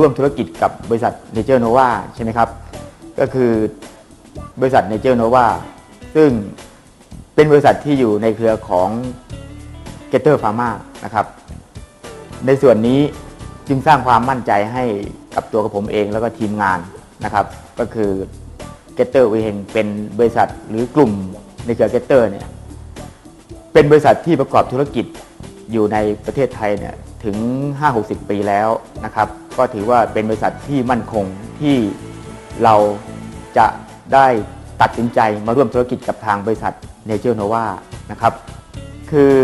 ร่วมธุรกิจกับบริษัทเนเจอร์โนวาใช่ไหมครับ ก็คือบริษัทเนเจอร์โนวาซึ่งเป็นบริษัทที่อยู่ในเครือของเกเตอร์ฟาร์มานะครับ ในส่วนนี้จึงสร้างความมั่นใจให้กับตัวกับผมเองแล้วก็ทีมงานนะครับ ก็คือเกเตอร์วีเฮงเป็นบริษัทหรือกลุ่มในเครือเกเตอร์เนี่ยเป็นบริษัทที่ประกอบธุรกิจอยู่ในประเทศไทยเนี่ย ถึง 5-60 ปีแล้วนะครับ ก็ถือว่าเป็นบริษัทที่มั่นคงที่เราจะได้ตัดสินใจมาร่วมธุรกิจกับทางบริษัทเนเจอร์โนวานะครับ คือ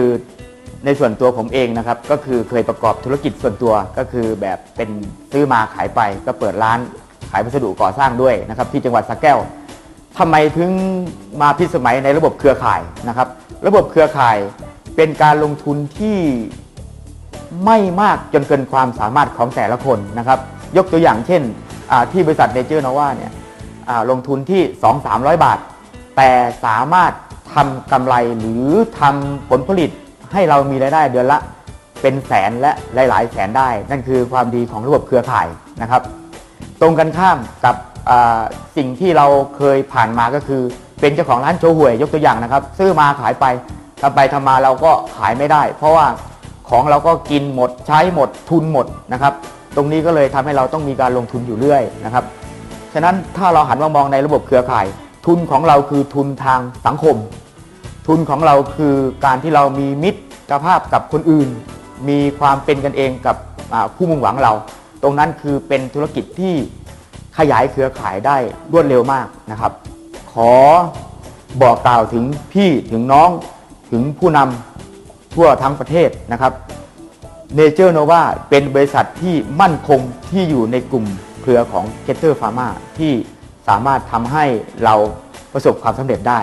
ในส่วนตัวผมเองนะครับก็คือเคยประกอบธุรกิจส่วนตัวก็คือแบบเป็นซื้อมาขายไปก็เปิดร้านขายวัสดุก่อสร้างด้วยนะครับที่จังหวัดสระแก้วทำไมถึงมาพิสมัยในระบบเครือข่ายนะครับ ระบบเครือข่ายเป็นการลงทุนที่ ไม่มากจนเกินความสามารถของแต่ละคนนะครับ ยกตัวอย่างเช่นที่บริษัทเนเจอร์นว่าเนี่ยลงทุนที่ 2-300 บาท แต่สามารถทำกำไรหรือทำผลผลิตให้เรามีรายได้เดือนละเป็นแสนและหลาย ๆ แสนได้ นั่นคือความดีของระบบเครือข่ายนะครับ ตรงกันข้ามกับสิ่งที่เราเคยผ่านมาก็คือ เป็นเจ้าของร้านโชห่วยยกตัวอย่างนะครับ ซื้อมาขายไปทำไปทำมาเราก็ขายไม่ได้ เพราะว่า ของเราก็กินหมดใช้หมดทุนหมดนะครับ ตรงนี้ก็เลยทำให้เราต้องมีการลงทุนอยู่เรื่อยนะครับ ฉะนั้นถ้าเราหันมามองในระบบเครือข่าย ทุนของเราคือทุนทางสังคม ทุนของเราคือการที่เรามีมิตรภาพกับคนอื่น มีความเป็นกันเองกับผู้มุ่งหวังเรา ตรงนั้นคือเป็นธุรกิจที่ขยายเครือข่ายได้รวดเร็วมากนะครับ ขอบอกกล่าวถึงพี่ถึงน้องถึงผู้นำ ทั่วทั้งประเทศนะครับเนเจอร์โนวาเป็นบริษัทที่มั่นคงที่อยู่ในกลุ่มเครือของ g e t t e r Pharma ที่สามารถทำให้เราประสบความสำเร็จได้